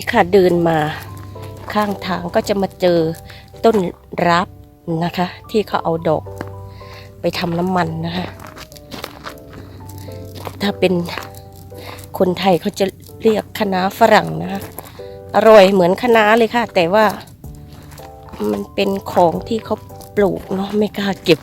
นี่ค่ะเดินมาข้างทางก็จะมาเจอต้นรับนะคะ ที่เขาเอาดอกไปทำน้ำมันนะคะ ถ้าเป็นคนไทยเขาจะเรียกคะน้าฝรั่งนะคะ อร่อยเหมือนคะน้าเลยค่ะ แต่ว่ามันเป็นของที่เขาปลูกเนาะไม่กล้าเก็บ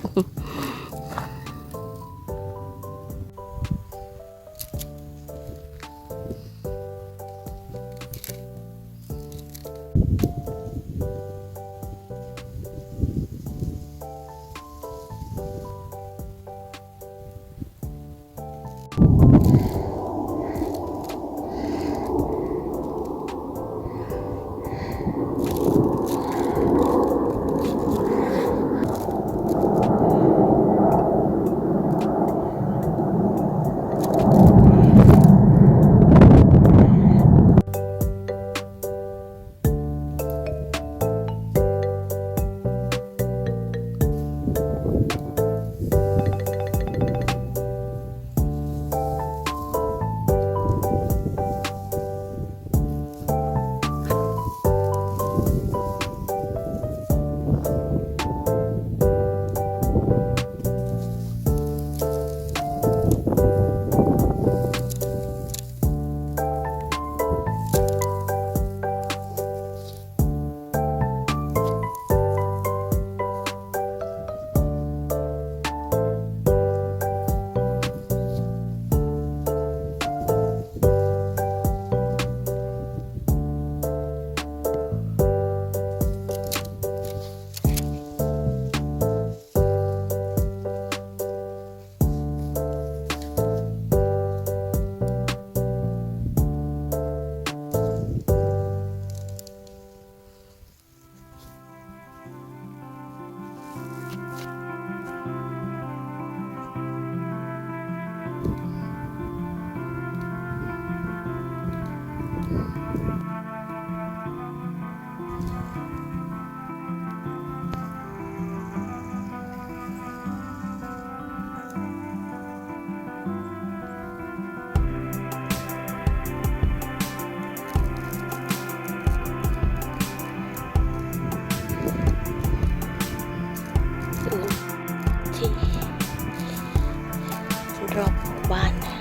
รอบหมู่บ้านนะ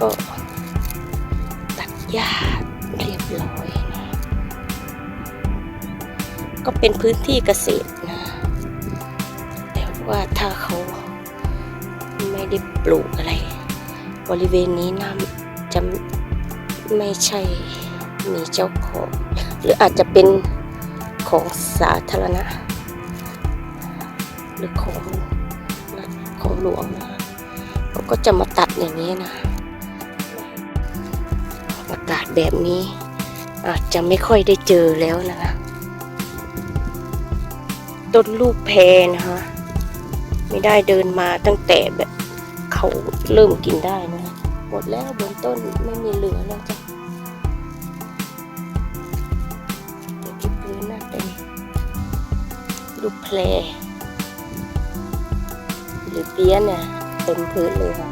ก็ตัดหญ้าเรียบร้อยนะ ก็เป็นพื้นที่เกษตรนะ แต่ว่าถ้าเขาไม่ได้ปลูกอะไร บริเวณนี้น้ำจะไม่ใช่มีเจ้าของ หรืออาจจะเป็นของสาธารณะ หรือของของหลวงนะ ก็จะมาตัดอย่างนี้นะ อากาศแบบนี้ อาจจะไม่ค่อยได้เจอแล้วนะคะต้นลูกแพรนะคะไม่ได้เดินมาตั้งแต่แบบเขาเริ่มกินได้นะ หมดแล้วบนต้นไม่มีเหลือแล้วจ้ะแต่ที่พื้นน่าเป็นลูกแพรหรือเปี้ยนเนี่ย เต็มพื้นเลยค่ะ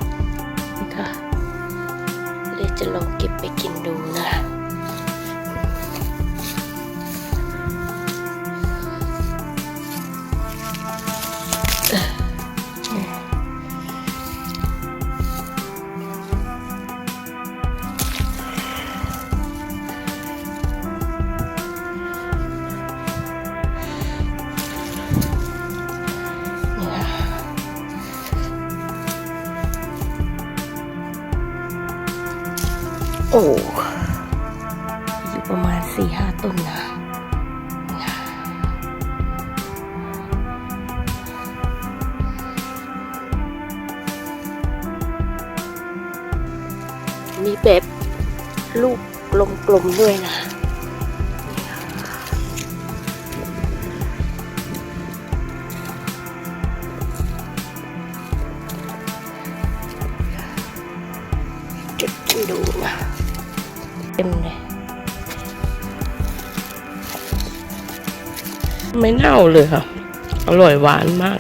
นี่ค่ะเลยจะลองเก็บไปกินดูนะ โอ้อยู่ประมาณสี่ห้าต้นนะมีแบบลูกกลมๆด้วยนะจุดดูนะ ต็มเลยไม่เน่าเลยค่ะ อร่อยหวานมาก